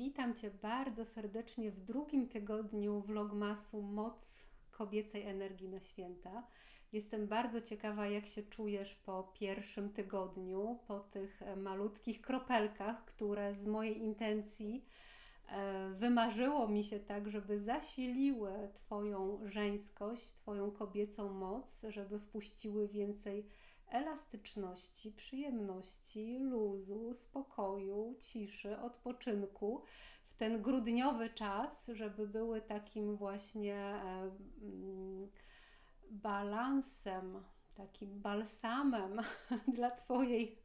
Witam Cię bardzo serdecznie w drugim tygodniu vlogmasu Moc kobiecej energii na święta. Jestem bardzo ciekawa, jak się czujesz po pierwszym tygodniu, po tych e, malutkich kropelkach, które z mojej intencji e, wymarzyło mi się tak, żeby zasiliły Twoją żeńskość, Twoją kobiecą moc, żeby wpuściły więcej elastyczności, przyjemności, luzu, spokoju, ciszy, odpoczynku w ten grudniowy czas, żeby były takim właśnie balansem, takim balsamem dla Twojej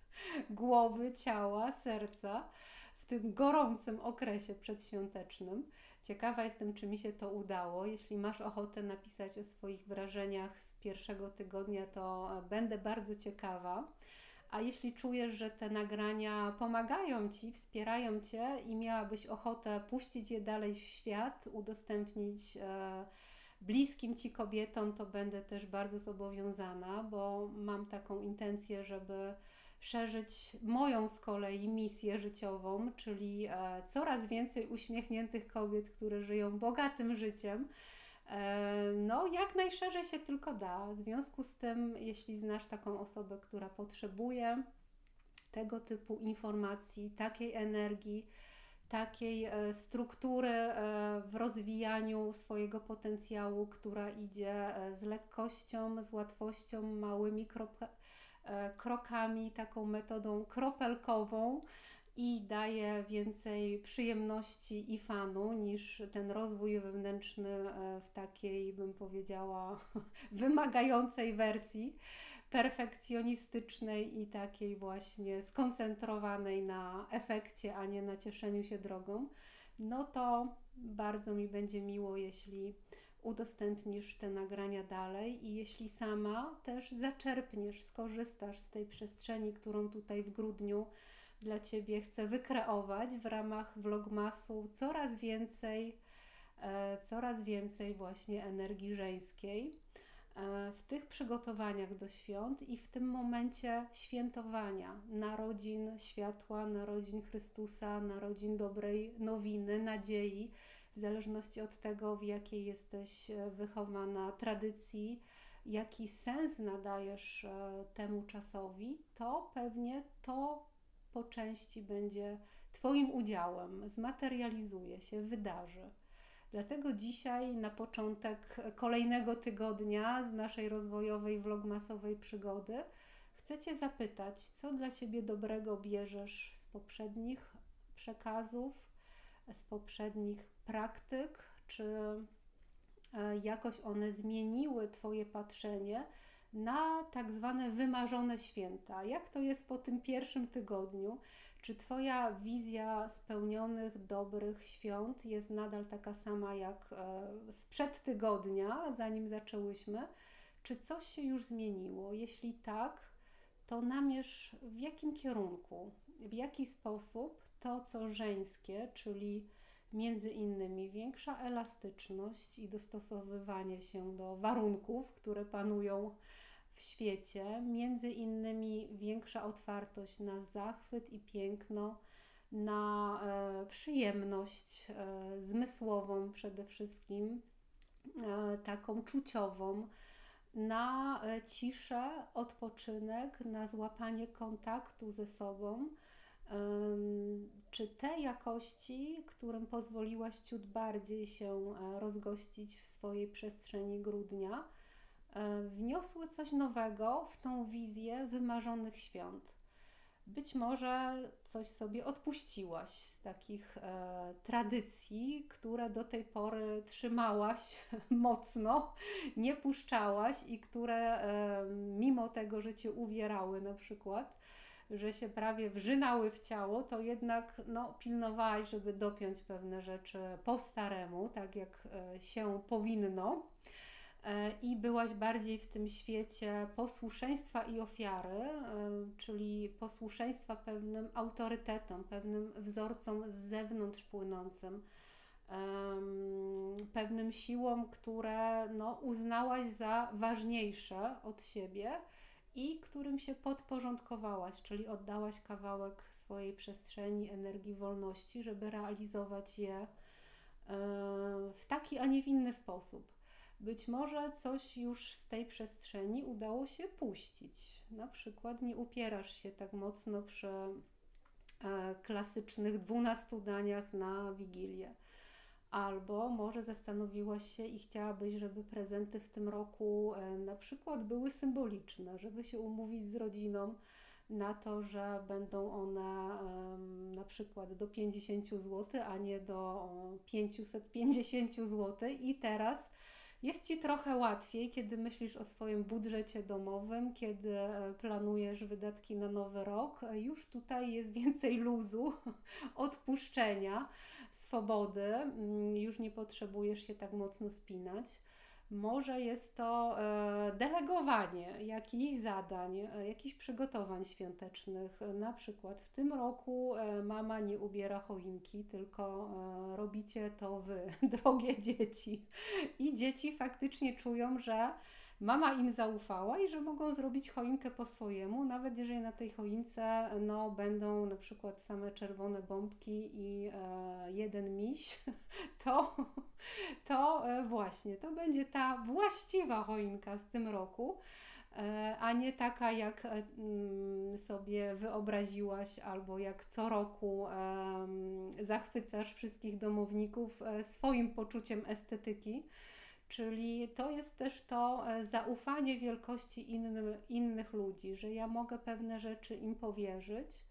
głowy, ciała, serca w tym gorącym okresie przedświątecznym. Ciekawa jestem, czy mi się to udało. Jeśli masz ochotę napisać o swoich wrażeniach z pierwszego tygodnia, to będę bardzo ciekawa. A jeśli czujesz, że te nagrania pomagają Ci, wspierają Cię i miałabyś ochotę puścić je dalej w świat, udostępnić e, bliskim Ci kobietom, to będę też bardzo zobowiązana, bo mam taką intencję, żeby szerzyć moją z kolei misję życiową, czyli e, coraz więcej uśmiechniętych kobiet, które żyją bogatym życiem. E, no, jak najszerzej się tylko da. W związku z tym, jeśli znasz taką osobę, która potrzebuje tego typu informacji, takiej energii, takiej e, struktury w rozwijaniu swojego potencjału, która idzie z lekkością, z łatwością, małymi E, krokami, taką metodą kropelkową i daje więcej przyjemności i fanu niż ten rozwój wewnętrzny e, w takiej, bym powiedziała, wymagającej wersji, perfekcjonistycznej i takiej właśnie skoncentrowanej na efekcie, a nie na cieszeniu się drogą. No to bardzo mi będzie miło, jeśli udostępnisz te nagrania dalej i jeśli sama też zaczerpniesz, skorzystasz z tej przestrzeni, którą tutaj w grudniu dla Ciebie chcę wykreować w ramach vlogmasu coraz więcej, e, coraz więcej właśnie energii żeńskiej e, w tych przygotowaniach do świąt i w tym momencie świętowania narodzin światła, narodzin Chrystusa, narodzin dobrej nowiny, nadziei, w zależności od tego, w jakiej jesteś e, wychowana tradycji, jaki sens nadajesz temu czasowi, to pewnie to po części będzie Twoim udziałem, zmaterializuje się, wydarzy. Dlatego dzisiaj, na początek kolejnego tygodnia z naszej rozwojowej vlogmasowej przygody, chcę Cię zapytać, co dla siebie dobrego bierzesz z poprzednich przekazów, z poprzednich praktyk, czy e, jakoś one zmieniły Twoje patrzenie na tak zwane wymarzone święta. Jak to jest po tym pierwszym tygodniu? Czy Twoja wizja spełnionych, dobrych świąt jest nadal taka sama jak e, sprzed tygodnia, zanim zaczęłyśmy? Czy coś się już zmieniło? Jeśli tak, to namierz w jakim kierunku, w jaki sposób to, co żeńskie, czyli między innymi większa elastyczność i dostosowywanie się do warunków, które panują w świecie, między innymi większa otwartość na zachwyt i piękno, na e, przyjemność e, zmysłową przede wszystkim, e, taką czuciową, na e, ciszę, odpoczynek, na złapanie kontaktu ze sobą czy te jakości, którym pozwoliłaś ciut bardziej się e, rozgościć w swojej przestrzeni grudnia, e, wniosły coś nowego w tą wizję wymarzonych świąt? Być może coś sobie odpuściłaś z takich e, tradycji, które do tej pory trzymałaś mocno, nie puszczałaś i które e, mimo tego, że cię uwierały na przykład, że się prawie wrzynały w ciało, to jednak no, pilnowałaś, żeby dopiąć pewne rzeczy po staremu, tak jak e, się powinno. E, I byłaś bardziej w tym świecie posłuszeństwa i ofiary, e, czyli posłuszeństwa pewnym autorytetom, pewnym wzorcom z zewnątrz płynącym, pewnym siłom, które no, uznałaś za ważniejsze od siebie i którym się podporządkowałaś, czyli oddałaś kawałek swojej przestrzeni energii wolności, żeby realizować je e, w taki, a nie w inny sposób. Być może coś już z tej przestrzeni udało się puścić. Na przykład nie upierasz się tak mocno przy e, klasycznych 12 daniach na Wigilię. Albo może zastanowiłaś się i chciałabyś, żeby prezenty w tym roku e, na przykład były symboliczne, żeby się umówić z rodziną na to, że będą one na przykład do 50 zł, a nie do 550 zł. I teraz jest Ci trochę łatwiej, kiedy myślisz o swoim budżecie domowym, kiedy e, planujesz wydatki na nowy rok. Już tutaj jest więcej luzu, odpuszczenia, swobody. Mm, już nie potrzebujesz się tak mocno spinać. Może jest to e, delegowanie jakichś zadań, e, jakichś przygotowań świątecznych. Na przykład w tym roku e, mama nie ubiera choinki, tylko robicie to wy, drogie dzieci. I dzieci faktycznie czują, że mama im zaufała i że mogą zrobić choinkę po swojemu, nawet jeżeli na tej choince no, będą na przykład same czerwone bombki i e, jeden miś, to, to e, właśnie, to będzie ta właściwa choinka w tym roku e, a nie taka, jak e, mm, sobie wyobraziłaś, albo jak co roku zachwycasz wszystkich domowników e, swoim poczuciem estetyki. Czyli to jest też to e, zaufanie wielkości innym, innych ludzi, że ja mogę pewne rzeczy im powierzyć,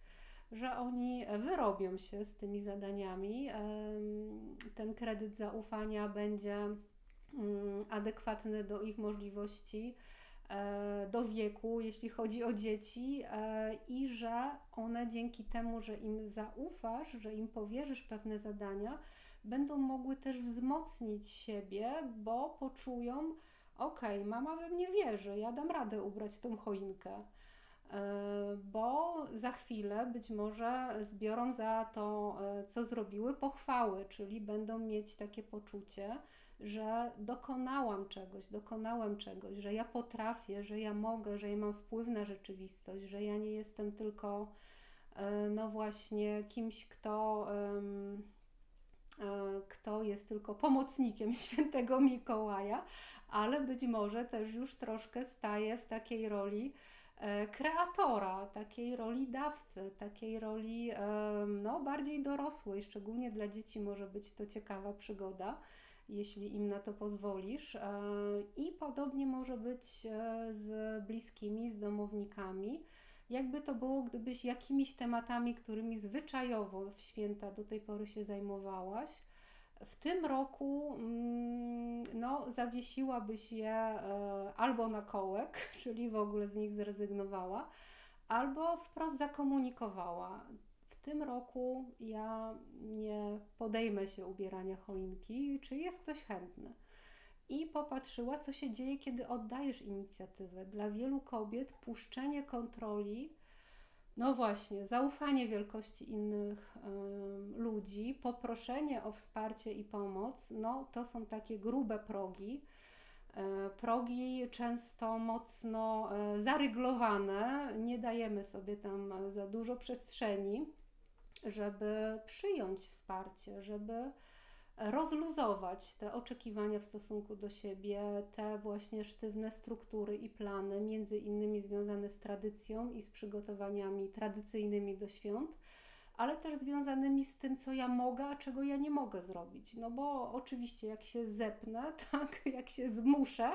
że oni wyrobią się z tymi zadaniami. Ten kredyt zaufania będzie mm, adekwatny do ich możliwości, e, do wieku, jeśli chodzi o dzieci, e, i że one dzięki temu, że im zaufasz, że im powierzysz pewne zadania, będą mogły też wzmocnić siebie, bo poczują, okej, okay, mama we mnie wierzy, ja dam radę ubrać tą choinkę. E, bo za chwilę być może zbiorą za to, e, co zrobiły, pochwały, czyli będą mieć takie poczucie, że dokonałam czegoś, dokonałem czegoś, że ja potrafię, że ja mogę, że ja mam wpływ na rzeczywistość, że ja nie jestem tylko, e, no właśnie, kimś, kto E, kto jest tylko pomocnikiem świętego Mikołaja, ale być może też już troszkę staje w takiej roli e, kreatora, takiej roli dawcy, takiej roli no, bardziej dorosłej. Szczególnie dla dzieci może być to ciekawa przygoda, jeśli im na to pozwolisz. E, I podobnie może być z bliskimi, z domownikami jakby to było, gdybyś jakimiś tematami, którymi zwyczajowo w święta do tej pory się zajmowałaś, w tym roku mm, no, zawiesiłabyś je e, albo na kołek, czyli w ogóle z nich zrezygnowała, albo wprost zakomunikowała. W tym roku ja nie podejmę się ubierania choinki, czy jest ktoś chętny i popatrzyła, co się dzieje, kiedy oddajesz inicjatywę. Dla wielu kobiet puszczenie kontroli, no właśnie, zaufanie wielkości innych ludzi, poproszenie o wsparcie i pomoc, no to są takie grube progi. Y, progi często mocno y, zaryglowane, nie dajemy sobie tam za dużo przestrzeni, żeby przyjąć wsparcie, żeby rozluzować te oczekiwania w stosunku do siebie, te właśnie sztywne struktury i plany, między innymi związane z tradycją i z przygotowaniami tradycyjnymi do świąt, ale też związanymi z tym, co ja mogę, a czego ja nie mogę zrobić. No bo oczywiście, jak się zepnę, tak, jak się zmuszę,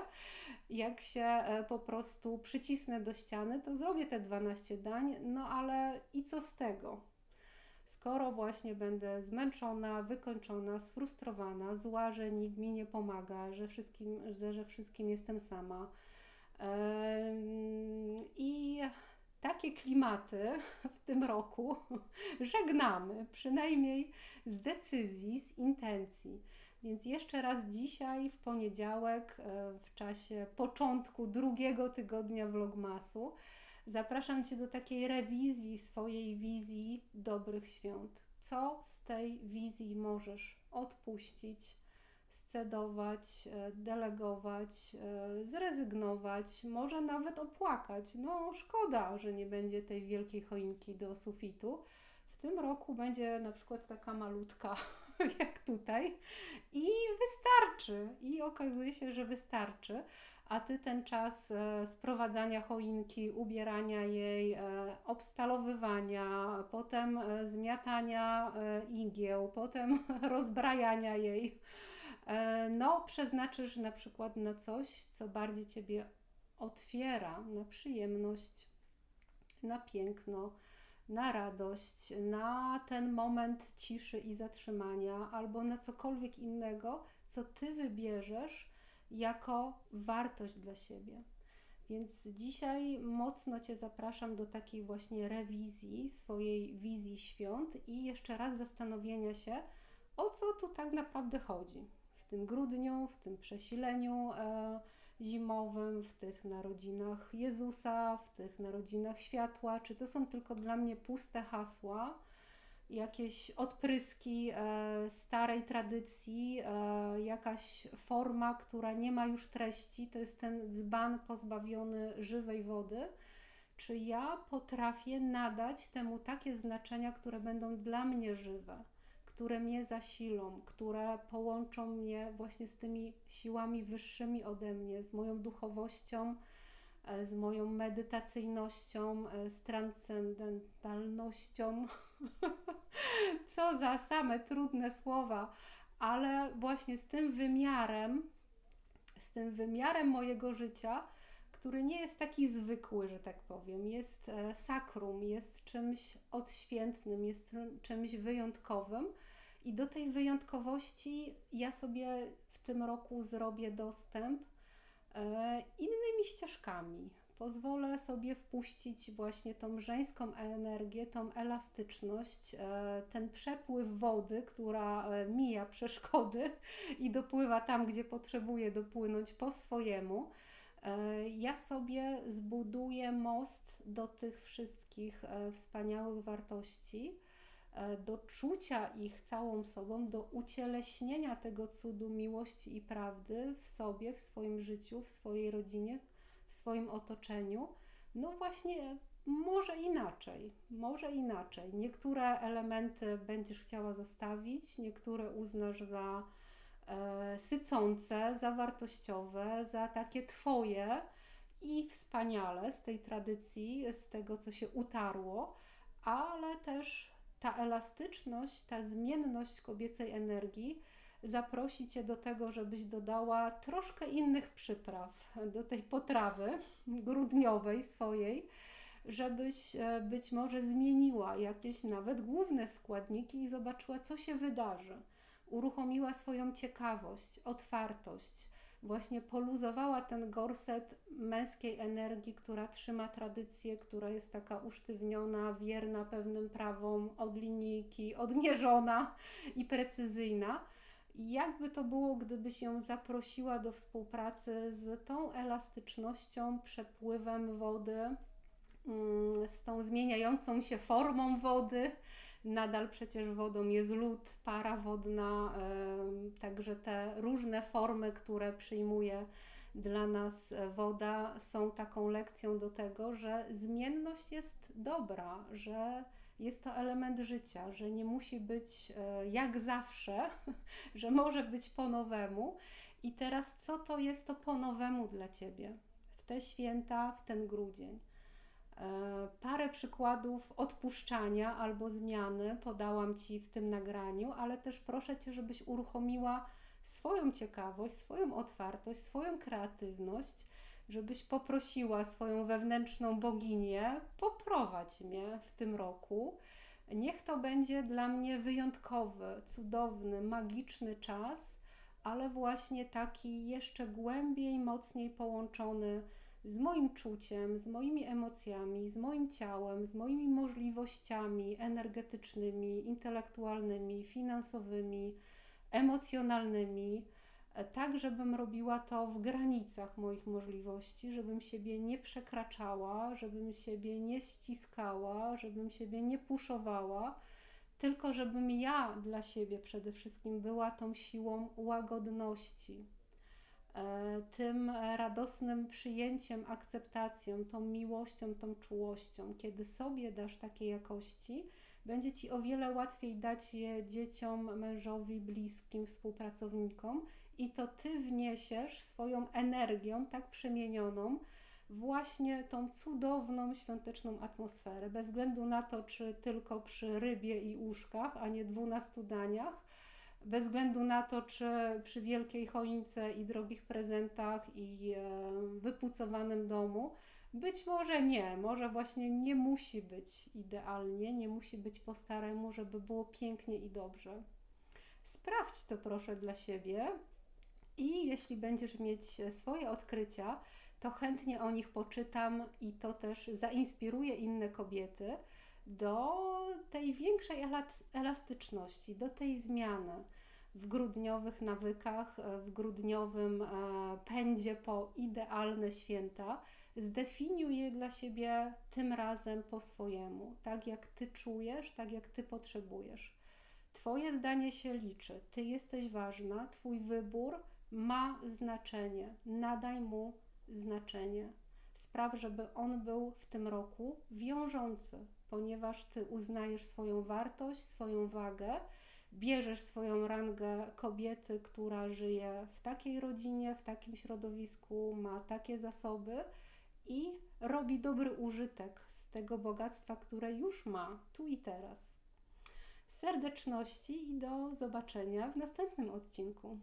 jak się e, po prostu przycisnę do ściany, to zrobię te 12 dań, no ale i co z tego? Skoro właśnie będę zmęczona, wykończona, sfrustrowana, zła, że nikt mi nie pomaga, że wszystkim, że, że wszystkim jestem sama. I takie klimaty w tym roku żegnamy, przynajmniej z decyzji, z intencji. Więc jeszcze raz dzisiaj, w poniedziałek, e, w czasie początku drugiego tygodnia vlogmasu, Zapraszam Cię do takiej rewizji swojej wizji dobrych świąt. Co z tej wizji możesz odpuścić, scedować, e, delegować, e, zrezygnować, może nawet opłakać. No, szkoda, że nie będzie tej wielkiej choinki do sufitu, tym roku będzie na przykład taka malutka, jak tutaj, i wystarczy. I okazuje się, że wystarczy. A ty ten czas e, sprowadzania choinki, ubierania jej, e, obstalowywania, potem e, zmiatania igieł, potem rozbrajania jej, no przeznaczysz na przykład na coś, co bardziej ciebie otwiera na przyjemność, na piękno, na radość, na ten moment ciszy i zatrzymania, albo na cokolwiek innego, co ty wybierzesz jako wartość dla siebie. Więc dzisiaj mocno Cię zapraszam do takiej właśnie rewizji swojej wizji świąt i jeszcze raz zastanowienia się, o co tu tak naprawdę chodzi w tym grudniu, w tym przesileniu. E, zimowym, w tych narodzinach Jezusa, w tych narodzinach światła? Czy to są tylko dla mnie puste hasła, jakieś odpryski e, starej tradycji, e, jakaś forma, która nie ma już treści? To jest ten dzban pozbawiony żywej wody. Czy ja potrafię nadać temu takie znaczenia, które będą dla mnie żywe? które mnie zasilą, które połączą mnie właśnie z tymi siłami wyższymi ode mnie, z moją duchowością, e, z moją medytacyjnością, z transcendentalnością. Co za same trudne słowa, ale właśnie z tym wymiarem, z tym wymiarem mojego życia, który nie jest taki zwykły, że tak powiem, jest e, sakrum, jest czymś odświętnym, jest czymś wyjątkowym i do tej wyjątkowości ja sobie w tym roku zrobię dostęp e, innymi ścieżkami. Pozwolę sobie wpuścić właśnie tą żeńską energię, tą elastyczność, e, ten przepływ wody, która e, mija przeszkody i dopływa tam, gdzie potrzebuje dopłynąć po swojemu. Ja sobie zbuduję most do tych wszystkich wspaniałych wartości E, do czucia ich całą sobą, do ucieleśnienia tego cudu miłości i prawdy w sobie, w swoim życiu, w swojej rodzinie, w swoim otoczeniu. No właśnie, może inaczej, może inaczej. Niektóre elementy będziesz chciała zostawić, niektóre uznasz za e, sycące, za wartościowe, za takie Twoje i wspaniale z tej tradycji, z tego, co się utarło, ale też ta elastyczność, ta zmienność kobiecej energii zaprosi Cię do tego, żebyś dodała troszkę innych przypraw do tej potrawy grudniowej swojej, żebyś e, być może zmieniła jakieś nawet główne składniki i zobaczyła, co się wydarzy. Uruchomiła swoją ciekawość, otwartość, właśnie poluzowała ten gorset męskiej energii, która trzyma tradycję, która jest taka usztywniona, wierna pewnym prawom, od linijki, odmierzona i precyzyjna. Jakby to było, gdybyś ją zaprosiła do współpracy z tą elastycznością, przepływem wody, mm, z tą zmieniającą się formą wody, Nadal przecież wodą jest lód, para wodna, także te różne formy, które przyjmuje dla nas woda, są taką lekcją do tego, że zmienność jest dobra, że jest to element życia, że nie musi być e, jak zawsze, że może być po nowemu. I teraz, co to jest to po nowemu dla ciebie w te święta, w ten grudzień? E, parę przykładów odpuszczania albo zmiany podałam Ci w tym nagraniu, ale też proszę Cię, żebyś uruchomiła swoją ciekawość, swoją otwartość, swoją kreatywność, żebyś poprosiła swoją wewnętrzną boginię, poprowadź mnie w tym roku. Niech to będzie dla mnie wyjątkowy, cudowny, magiczny czas, ale właśnie taki jeszcze głębiej, mocniej połączony z moim czuciem, z moimi emocjami, z moim ciałem, z moimi możliwościami energetycznymi, intelektualnymi, finansowymi, emocjonalnymi, tak żebym robiła to w granicach moich możliwości, żebym siebie nie przekraczała, żebym siebie nie ściskała, żebym siebie nie puszowała, tylko żebym ja dla siebie przede wszystkim była tą siłą łagodności E, tym radosnym przyjęciem, akceptacją, tą miłością, tą czułością. Kiedy sobie dasz takie jakości, będzie Ci o wiele łatwiej dać je dzieciom, mężowi, bliskim, współpracownikom i to Ty wniesiesz swoją energią tak przemienioną właśnie tą cudowną świąteczną atmosferę, bez względu na to, czy tylko przy rybie i łóżkach, a nie dwunastu daniach, bez względu na to, czy przy wielkiej choince i drogich prezentach i e, wypucowanym domu. Być może nie, może właśnie nie musi być idealnie, nie musi być po staremu, żeby było pięknie i dobrze. Sprawdź to proszę dla siebie i jeśli będziesz mieć swoje odkrycia, to chętnie o nich poczytam i to też zainspiruje inne kobiety do tej większej elastyczności, do tej zmiany w grudniowych nawykach, w grudniowym e, pędzie po idealne święta. Zdefiniuj dla siebie tym razem po swojemu, tak jak ty czujesz, tak jak ty potrzebujesz. Twoje zdanie się liczy, ty jesteś ważna, Twój wybór ma znaczenie. Nadaj mu znaczenie. Spraw, żeby on był w tym roku wiążący, ponieważ ty uznajesz swoją wartość, swoją wagę, bierzesz swoją rangę kobiety, która żyje w takiej rodzinie, w takim środowisku, ma takie zasoby i robi dobry użytek z tego bogactwa, które już ma tu i teraz. Serdeczności i do zobaczenia w następnym odcinku.